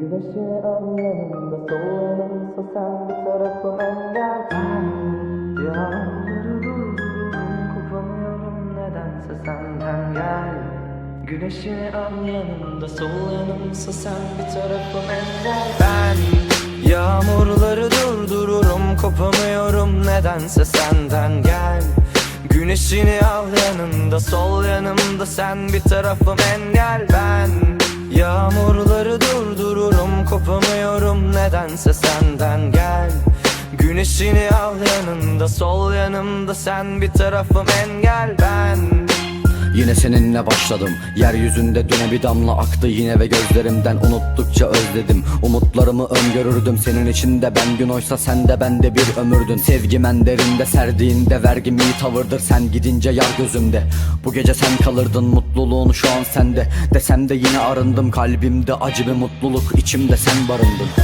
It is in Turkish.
Güneşi al yanımda sol yanımsa sen bir tarafım engel. Ben yağmurları durdururum kopamıyorum nedense senden gel. Güneşi al yanımda sol yanımsa sen bir tarafım engel. Ben yağmurları durdururum kopamıyorum nedense senden gel. Güneşini al yanımda sol yanımda sen bir tarafım engel. Ben kopamıyorum nedense senden gel. Güneşini al yanımda sol yanımda sen bir tarafım engel. Ben Yine seninle başladım. Yeryüzünde düne bir damla aktı yine ve gözlerimden Unuttukça özledim. Umutlarımı öngörürdüm Senin içinde. Ben gün oysa sen de ben bir ömürdün. Sevgim en derinde serdiğinde vergim iyi tavırdır? Sen gidince yar gözümde. Bu gece sen kalırdın mutluluğun şu an sende. Desem de yine arındım kalbimde acı bir mutluluk içimde sen barındın